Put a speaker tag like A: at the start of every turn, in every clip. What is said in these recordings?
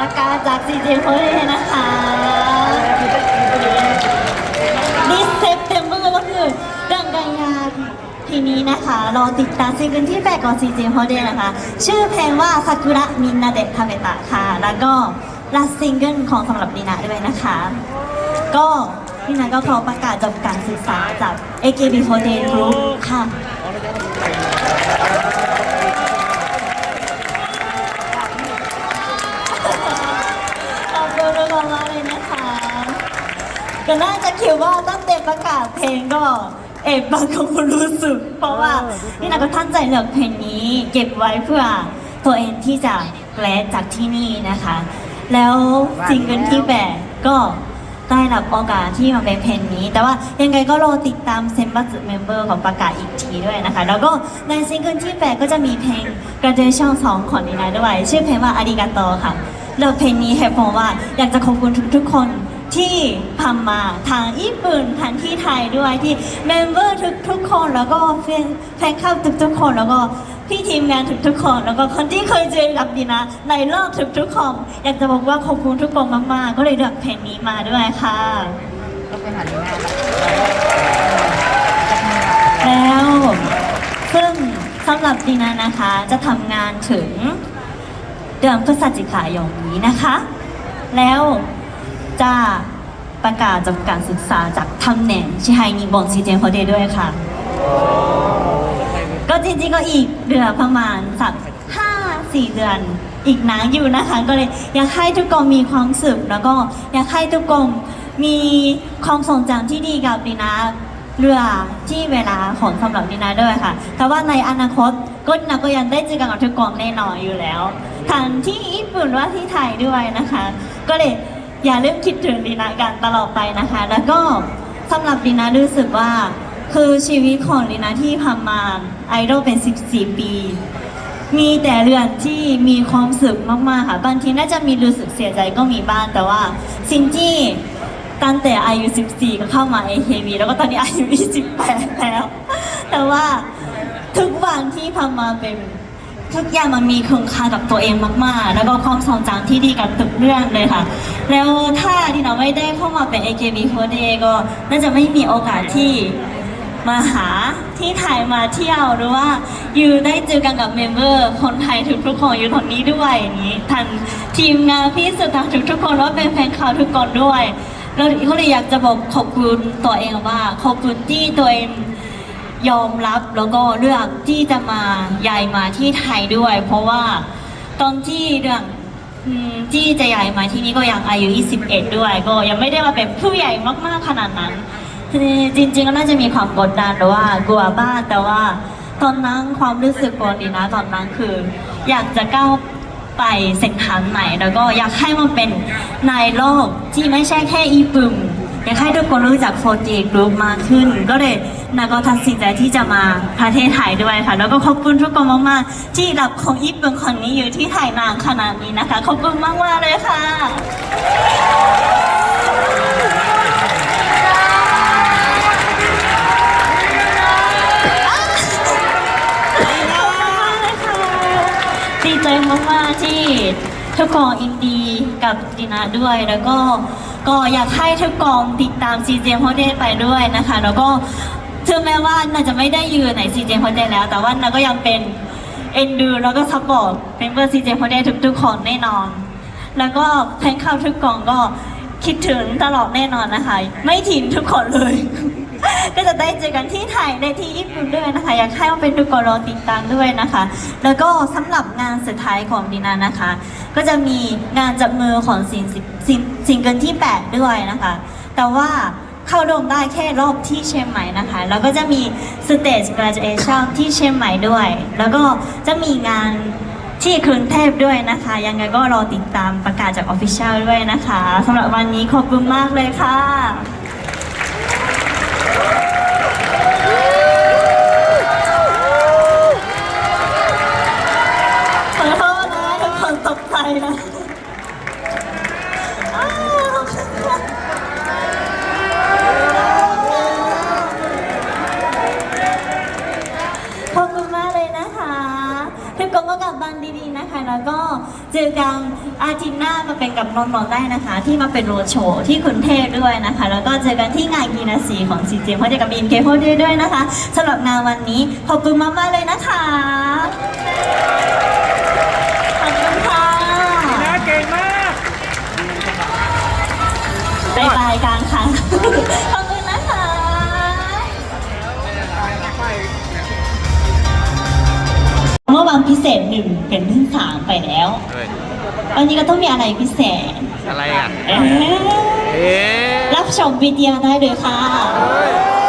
A: ประกาศจากซีเจโพเดนะคะ ดิเซปเทมเบอร์ก็คือเรื่องกันยานทีนี้นะคะ รอติดตามซิงเกิลที่แปดของซีเจโพเดนะคะ ชื่อเพลงว่าซากุระมินนาเดะทาเมตะค่ะ แล้วก็ลัสซิงเกิลของสำหรับดีนาด้วยนะคะ ก็พี่นาก็ขอประกาศจบการศึกษาจาก AKB48 Group ค่ะ ขอบคุณทุกคนมากเลยนะคะ ก็น่าจะคิดว่าตั้งแต่ประกาศเพลงก็ เอบบางคงรู้สึก เพราะว่านี่นาก็ตั้งใจเลือกเพลงนี้ เก็บไว้เพื่อตัวเองที่จะแกลจากที่นี่นะคะ แล้วซิงเกิลที่แปดก็ได้รับโอกาสที่มาเป็นเพลงนี้ แต่ว่ายังไงก็รอติดตามเซมบัสเมมเบอร์ของประกาศอีกทีด้วยนะคะ แล้วก็ในซิงเกิลที่แปดก็จะมีเพลง graduation song ของนีนาด้วย ชื่อเพลงว่าอาริกาโตค่ะเลือกเพลงนี้เหตุผลว่าอยากจะขอบคุณทุกๆคน ที่ทำมาทางญี่ปุ่นทางที่ไทยด้วยที่เมมเบอร์ทุกๆคนแล้วก็แฟนแฟนคลับทุกๆคนแล้วก็พี่ทีมงานทุกๆคน แล้วก็คนที่เคยเจอกับดีนะ ในรอบทุกๆคนอยากจะบอกว่าขอบคุณทุกคนมากๆ ก็เลยเลือกเพลงนี้มาด้วยค่ะ
B: ก็เป็นหันหน้า
A: แล้วซึ่งสำหรับดีนานะคะจะทำงานถึงเดือนพฤศจิกายนนี้นะคะ แล้ว จะประกาศจบการศึกษาจากตำแหน่งชิไฮนิบอนซีเจนโฮเดด้วยค่ะ ก็จริงๆก็อีกเดือนประมาณสักห้าสี่เดือนอีกนานอยู่นะคะ ก็เลยอยากให้ทุกคนมีความสุขแล้วก็อยากให้ทุกคนมีความทรงจำที่ดีกับดีนาเรือที่เวลาของสำหรับดีนาด้วยค่ะ แต่ว่าในอนาคตก็ดีนาก็ยังได้เจอกันกับทุกคนแน่นอนอยู่แล้วทั้งที่ญี่ปุ่นว่าที่ไทยด้วยนะคะ ก็เลย อย่าลืมคิดถึงดีนากันตลอดไปนะคะ แล้วก็สำหรับดีนารู้สึกว่า คือชีวิตของลีนาที่ผ่านมาไอดอลเป็น 14 ปี มีแต่เรื่องที่มีความสุขมากๆค่ะบางทีน่าจะมีรู้สึกเสียใจก็มีบ้างแต่ว่าสิ่งที่ตั้งแต่อายุ 14 ก็เข้ามา AKB แล้วก็ตอนนี้อายุ 28 แล้ว แต่ว่าทุกวันที่ผ่านมาเป็น ทุกอย่างมันมีคุณค่ากับตัวเองมากๆ แล้วก็ความทรงจำที่ดีกับทุกเรื่องเลยค่ะ แล้วถ้าที่เราไม่ได้เข้ามาเป็น AKB48 ก็น่าจะไม่มีโอกาสที่มาหาที่ไทยมาเที่ยวหรือว่าอยู่ได้เจอกันกับเมมเบอร์คนไทยทุกๆคนอยู่ตรงนี้ด้วยอย่างนี้ทันทีมงานพี่สุดทางทุกๆคนว่าเป็นแฟนคลับทุกคนด้วยแล้วก็เลยอยากจะบอกขอบคุณตัวเองว่าขอบคุณที่ตัวเอง ยอมรับแล้วก็เลือกที่จะมาใหญ่มาที่ไทยด้วย เพราะว่าตอนที่เรื่องอืมที่จะใหญ่มาที่นี่ก็ยังอายุ 21 ด้วย ก็ยังไม่ได้มาเป็นผู้ใหญ่มากๆขนาดนั้นคือจริงๆก็น่าจะมีความกดดันหรือว่ากลัวบ้างแต่ว่าตอนนั้นความรู้สึกกอนดีนะ ตอนนั้นคือ อยากจะก้าวไปเส้นทางไหนแล้วก็อยากให้มันเป็นในโลกที่ไม่ใช่แค่ญี่ปุ่นอยากให้ทุกคนรู้จักโฟร์จีกรุ๊ปมากขึ้น ก็เลย นาก็ตัดสินใจที่จะมาประเทศไทยด้วยค่ะ แล้วก็ขอบคุณทุกคนมากๆ ที่รับของญี่ปุ่นคนนี้อยู่ที่ไทยนานขนาดนี้นะคะ ขอบคุณมากๆเลยค่ะดีใจมากๆที่ทุกคนอินดีกับดีนาด้วยแล้วก็ก็อยากให้ทุกคนติดตามซีเจมโฮเดไปด้วยนะคะ แล้วก็ ถึงแม้ว่าน่าจะไม่ได้ยู่ในซีเจมโฮเดแล้ว แต่ว่าน่าก็ยังเป็นเอ็นดูแล้วก็ซัพพอร์ตเป็นเบอร์ซีเจมโฮเดทุกๆคนแน่นอน แล้วก็แฟนคลับทุกกองก็คิดถึงตลอดแน่นอนนะคะ ไม่ทิ้งทุกคนเลย ก็จะได้เจอกันที่ไทยในที่ญี่ปุ่นด้วยนะคะ อยากให้มาเป็นทุกคนรอติดตามด้วยนะคะ แล้วก็สำหรับงานสุดท้ายของดีนานะคะ ก็จะมีงานจับมือของซิงซิงซิงเกิลที่ 8 ด้วยนะคะ แต่ว่า เข้าร่วมได้แค่รอบที่เชียงใหม่นะคะ แล้วก็จะมีสเตจ graduation ที่เชียงใหม่ด้วย แล้วก็จะมีงานที่กรุงเทพด้วยนะคะ ยังไงก็รอติดตามประกาศจากออฟฟิเชียลด้วยนะคะสำหรับวันนี้ขอบคุณมากเลยค่ะ นะคะทุกคนก็กลับบ้านดีๆนะคะ แล้วก็เจอกันอาทิตย์หน้ามาเป็นกับนนท์ๆได้นะคะ ที่มาเป็นโรดโชว์ที่กรุงเทพด้วยนะคะ แล้วก็เจอกันที่งานกีฬาสีของซีเจมเขาจะกับบีนเคโพด้วยด้วยนะคะสำหรับงานวันนี้ขอบคุณมากๆเลยนะคะขอบคุณค่ะ
C: น่าเก่งมาก
A: บายบายกลางค่ะขอบคุณนะคะ เมื่อวันพิเศษหนึ่งเป็นที่สามไปแล้ว
C: เฮ้ย
A: วันนี้ก็ต้องมีอะไรพิเศษ
C: อะไรอะ
A: เอ๊ะ
C: เอ๊ะ
A: รับชมวิดีโอได้เลยค่ะ
C: อะไ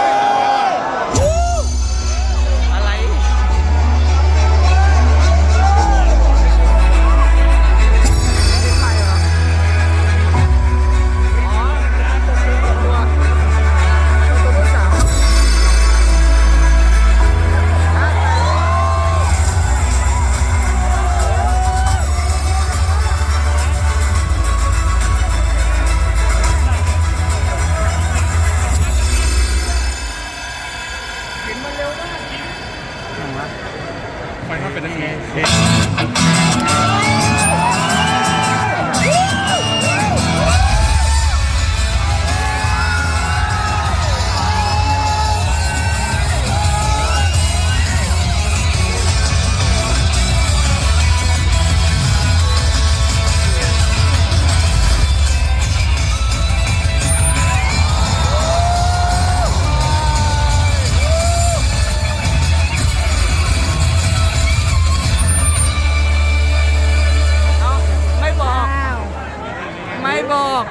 C: ก